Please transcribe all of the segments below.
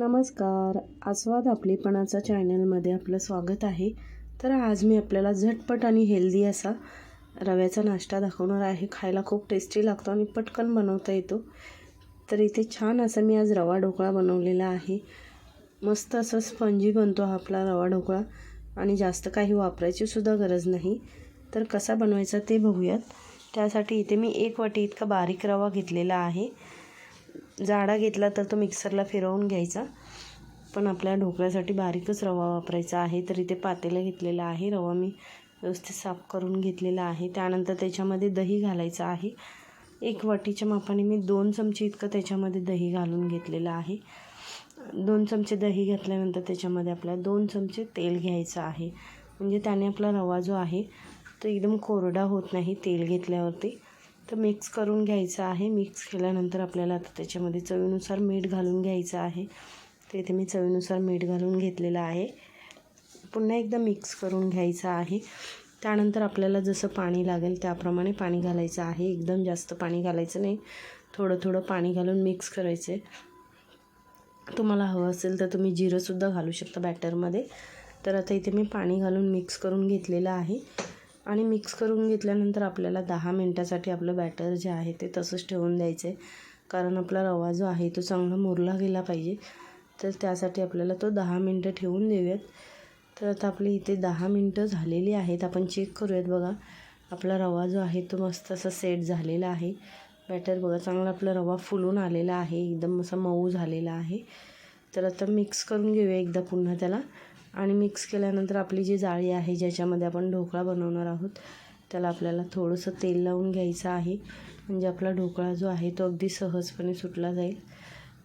नमस्कार. आस्वाद आपलेपणाचा चॅनलमध्ये आपलं स्वागत आहे. तर आज मी आपल्याला झटपट आणि हेल्दी असा रव्याचा नाश्ता दाखवणार आहे. खायला खूप टेस्टी लागतो आणि पटकन बनवता येतो. तर इथे छान असा मी आज रवा ढोकळा बनवलेला आहे. मस्त असा स्पंजी बनतो हा आपला रवा ढोकळा आणि जास्त काही वापरायची सुद्धा गरज नाही. तर कसा बनवायचा ते बघूयात. त्यासाठी इथे मी एक वाटी इतका बारीक रवा घेतलेला आहे. जाडा घेतला तर तो मिक्सरला फिरवून घ्यायचा. पण आपल्या ढोकळ्यासाठी बारीकच रवा वापरायचा आहे. तर इथे पातेलं घेतलेलं आहे. रवा मी व्यवस्थित साफ करून घेतलेला आहे. त्यानंतर त्याच्यामध्ये दही घालायचं आहे. एक वाटीच्या मापाने मी दोन चमचे इतकं त्याच्यामध्ये दही घालून घेतलेलं आहे. दोन चमचे दही घातल्यानंतर त्याच्यामध्ये आपल्याला दोन चमचे तेल घ्यायचं आहे. म्हणजे त्याने आपला रवा जो आहे तो एकदम कोरडा होत नाही तेल घेतल्यावरती. तर मिक्स करून घ्यायचं आहे. मिक्स केल्यानंतर आपल्याला आता त्याच्यामध्ये चवीनुसार मीठ घालून घ्यायचं आहे. तर इथे मी चवीनुसार मीठ घालून घेतलेलं आहे. पुन्हा एकदा मिक्स करून घ्यायचं आहे. त्यानंतर आपल्याला जसं पाणी लागेल त्याप्रमाणे पाणी घालायचं आहे. एकदम जास्त पाणी घालायचं नाही. थोडं थोडं पाणी घालून मिक्स करायचं. तुम्हाला हवं असेल तर तुम्ही जिरंसुद्धा घालू शकता बॅटरमध्ये तर आता इथे मी पाणी घालून मिक्स करून घेतलेलं आहे. आणि मिक्स करून घेतल्यानंतर आपल्याला दहा मिनटासाठी आपलं बॅटर जे आहे ते तसंच ठेवून द्यायचं आहे. कारण आपला रवा जो आहे तो चांगला मुरला गेला पाहिजे. तर त्यासाठी आपल्याला तो दहा मिनटं ठेवून देऊयात. तर आता आपली इथे दहा मिनटं झालेली आहेत. आपण चेक करूयात बघा. आपला रवा जो आहे तो मस्त असा सेट झालेला आहे. बॅटर बघा चांगला आपला रवा फुलून आलेला आहे. एकदम असा मऊ झालेला आहे. तर आता मिक्स करून घेऊया एकदा पुन्हा त्याला. आणि मिक्स केल्यानंतर आपली जी जाळी आहे ज्याच्यामध्ये आपण ढोकळा बनवणार आहोत त्याला आपल्याला थोडंसं तेल लावून घ्यायचं आहे. म्हणजे आपला ढोकळा जो आहे तो अगदी सहजपणे सुटला जाईल.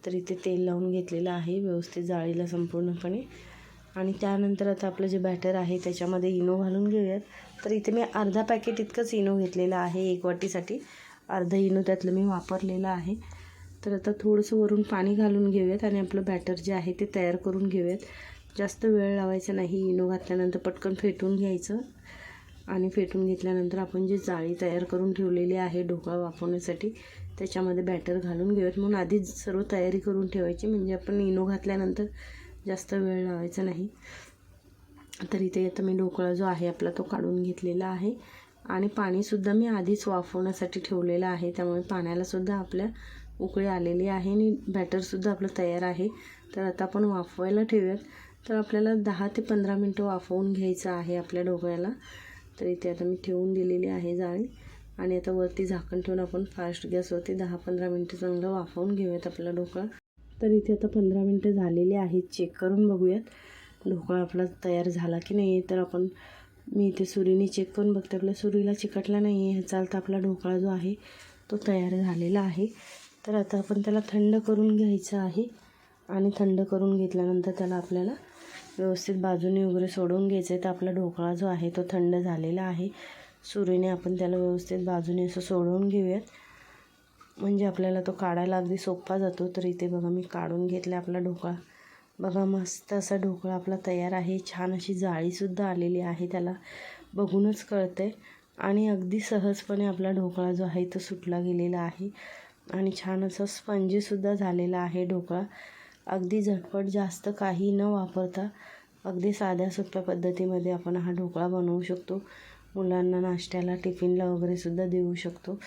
तर इथे तेल लावून घेतलेलं आहे व्यवस्थित जाळीला संपूर्णपणे. आणि त्यानंतर आता आपलं जे बॅटर आहे त्याच्यामध्ये इनो घालून घेऊयात. तर इथे मी अर्धा पॅकेट इतकंच इनो घेतलेलं आहे एक वाटीसाठी. अर्धा इनो त्यातलं मी वापरलेलं आहे. तर आता थोडंसं वरून पाणी घालून घेऊयात आणि आपलं बॅटर जे आहे ते तयार करून घेऊयात. जास्त वेळ लावायचा नाही. इनो घातल्यानंतर पटकन फेटून घ्यायचं. आणि फेटून घेतल्यानंतर आपण जी जाळी तयार करून ठेवलेली आहे ढोकळा वापरण्यासाठी त्याच्यामध्ये बॅटर घालून घेऊयात. म्हणून आधीच सर्व तयारी करून ठेवायची. म्हणजे आपण इनो घातल्यानंतर जास्त वेळ लावायचा नाही. तर इथे आता मी ढोकळा जो आहे आपला तो काढून घेतलेला आहे. आणि पाणीसुद्धा मी आधीच वाफवण्यासाठी ठेवलेलं आहे. त्यामुळे पाण्यालासुद्धा आपल्या उकळी आलेली आहे आणि बॅटरसुद्धा आपलं तयार आहे. तर आता आपण वाफवायला ठेवूयात. तर आपल्याला दहा ते पंधरा मिनटं वाफवून घ्यायचं आहे आपल्या ढोकळ्याला तर इथे आता मी ठेवून दिलेली आहे जाळी. आणि आता वरती झाकण ठेवून आपण फास्ट गॅसवरती दहा पंधरा मिनटं चांगलं वाफवून घेऊयात आपला ढोकळा. तर इथे आता पंधरा मिनटं झालेली आहेत. चेक करून बघूयात. ढोकळा आपला तयार झाला की नाही तर आपण मी इथे सुरीने चेक करून बघते. आपल्या सुरीला चिकटला नाही आहे. ह्याचा अर्थ आपला ढोकळा जो आहे तो तयार झालेला आहे. तर आता आपण त्याला थंड करून घ्यायचं आहे. आणि थंड करून घेतल्यानंतर त्याला आपल्याला व्यवस्थित बाजूने वगैरे सोडून घ्यायचं. आहे तर आपला ढोकळा जो आहे तो थंड झालेला आहे. सुरीने आपण त्याला व्यवस्थित बाजूने असं सोडवून घेऊयात. म्हणजे आपल्याला तो काढायला अगदी सोपा जातो. तर इथे बघा मी काढून घेतला आपला ढोकळा. बघा मस्त असा ढोकळा आपला तयार आहे. छान अशी जाळीसुद्धा आलेली आहे त्याला. बघूनच कळते आणि अगदी सहजपणे आपला ढोकळा जो आहे तो सुटला गेलेला आहे. आणि छान असा स्पंजीसुद्धा झालेला आहे ढोकळा. अगदी झटपट जास्त काही न वापरता अगदी साध्या सोप्या पद्धतीमध्ये आपण हा ढोकळा बनवू शकतो. मुलांना नाश्त्याला टिफिनला वगैरेसुद्धा देऊ शकतो.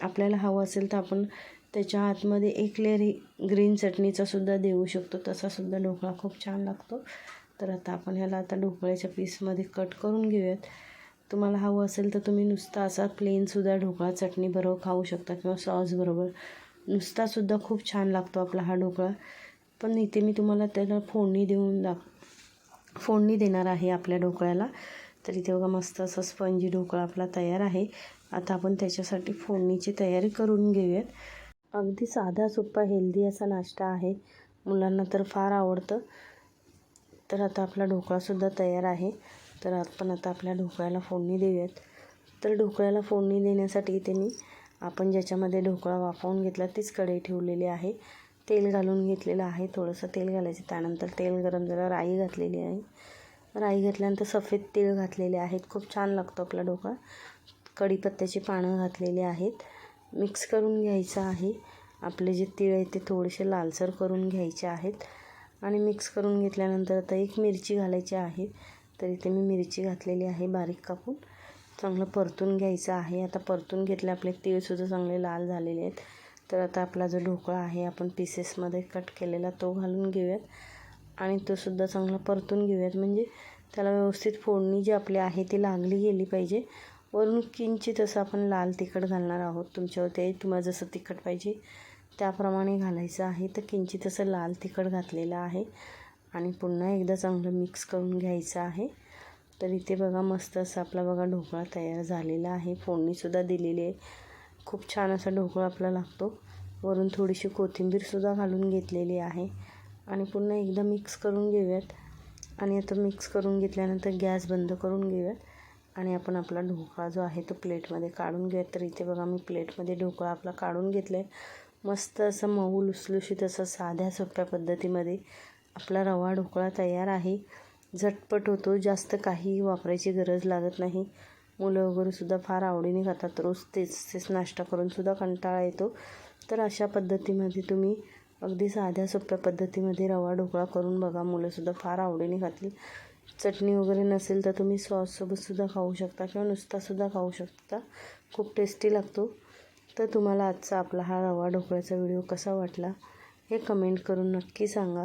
आपल्याला हवं असेल तर आपण त्याच्या आतमध्ये एक लेअर ग्रीन चटणीचासुद्धा देऊ शकतो. तसासुद्धा ढोकळा खूप छान लागतो. तर आता आपण ह्याला आता ढोकळ्याच्या पीसमध्ये कट करून घेऊयात. तुम्हाला हवं असेल तर तुम्ही नुसता असा प्लेनसुद्धा ढोकळा चटणीबरोबर खाऊ शकता किंवा सॉसबरोबर नुसतासुद्धा खूप छान लागतो आपला हा ढोकळा. पण इथे मी तुम्हाला त्याला फोडणी देऊन दाख फोडणी देणार आहे आपल्या ढोकळ्याला. तर इथे बघा मस्त असा स्पंजी ढोकळा आपला तयार आहे. आता आपण त्याच्यासाठी फोडणीची तयारी करून घेऊयात. अगदी साधा सोपा हेल्दी असा नाश्ता आहे. मुलांना तर फार आवडतं. तर आता आपला ढोकळासुद्धा तयार आहे. तर आपण आता आपल्या ढोकळ्याला फोडणी देऊयात. तर ढोकळ्याला फोडणी देण्यासाठी इथे मी आपण ज्याच्यामध्ये ढोकळा वाफवून घेतला तीच कढई ठेवलेली आहे. तेल घालून घेतलेलं आहे. थोडंसं तेल घालायचं. त्यानंतर तेल गरम झालं राई घातलेली आहे. राई घातल्यानंतर सफेद तीळ घातलेले आहेत. खूप छान लागतो आपला ढोकळा. कढीपत्त्याची पानं घातलेली आहेत. मिक्स करून घ्यायचं आहे. आपले जे तीळ आहेत ते थोडेसे लालसर करून घ्यायचे आहेत. आणि मिक्स करून घेतल्यानंतर आता एक मिरची घालायची आहे. तर इथे मी मिरची घातलेली आहे बारीक कापून. चांगलं परतून घ्यायचं आहे. आता परतून घेतले आपले तीळसुद्धा चांगले लाल झालेले आहेत. तर आता आपला जो ढोकळा आहे आपण पीसेसमध्ये कट केलेला तो घालून घेऊयात. आणि तो सुद्धा चांगला परतून घेऊयात. म्हणजे त्याला व्यवस्थित फोडणी जी आपली आहे ती लागली गेली पाहिजे. वरून किंचित असं आपण लाल तिखट घालणार आहोत तुमच्यावर. ते तुम्हाला जसं तिखट पाहिजे त्याप्रमाणे घालायचं आहे. तर किंचित असं लाल तिखट घातलेलं आहे. आणि पुन्हा एकदा चांगलं मिक्स करून घ्यायचं आहे. तर इथे बघा मस्त असं आपला बघा ढोकळा तयार झालेला आहे. फोडणीसुद्धा दिलेली आहे. खूप छान असा ढोकळा आपला लागतो. वरून थोडीशी कोथिंबीरसुद्धा घालून घेतलेली आहे. आणि पुन्हा एकदा मिक्स करून घेऊयात. आणि आता मिक्स करून घेतल्यानंतर गॅस बंद करून घेऊयात. आणि आपण आपला ढोकळा जो आहे तो प्लेटमध्ये काढून घेऊयात. तर इथे बघा मी प्लेटमध्ये ढोकळा आपला काढून घेतला आहे मस्त असं मऊ लुसलुशीत असं साध्या सोप्या पद्धतीमध्ये आपला रवा ढोकळा तयार आहे. झटपट होतो. जास्त काहीही वापरायची गरज लागत नाही. मुलं वगैरेसुद्धा फार आवडीने खातात. रोज तेच तेच नाश्ता करूनसुद्धा कंटाळा येतो. तर अशा पद्धतीमध्ये तुम्ही अगदी साध्या सोप्या पद्धतीमध्ये रवा ढोकळा करून बघा. मुलंसुद्धा फार आवडीने खातील. चटणी वगैरे नसेल तर तुम्ही सॉससोबतसुद्धा खाऊ शकता किंवा नुसतासुद्धा खाऊ शकता. खूप टेस्टी लागतो. तर तुम्हाला आजचा आपला हा रवा ढोकळ्याचा व्हिडिओ कसा वाटला हे कमेंट करून नक्की सांगा.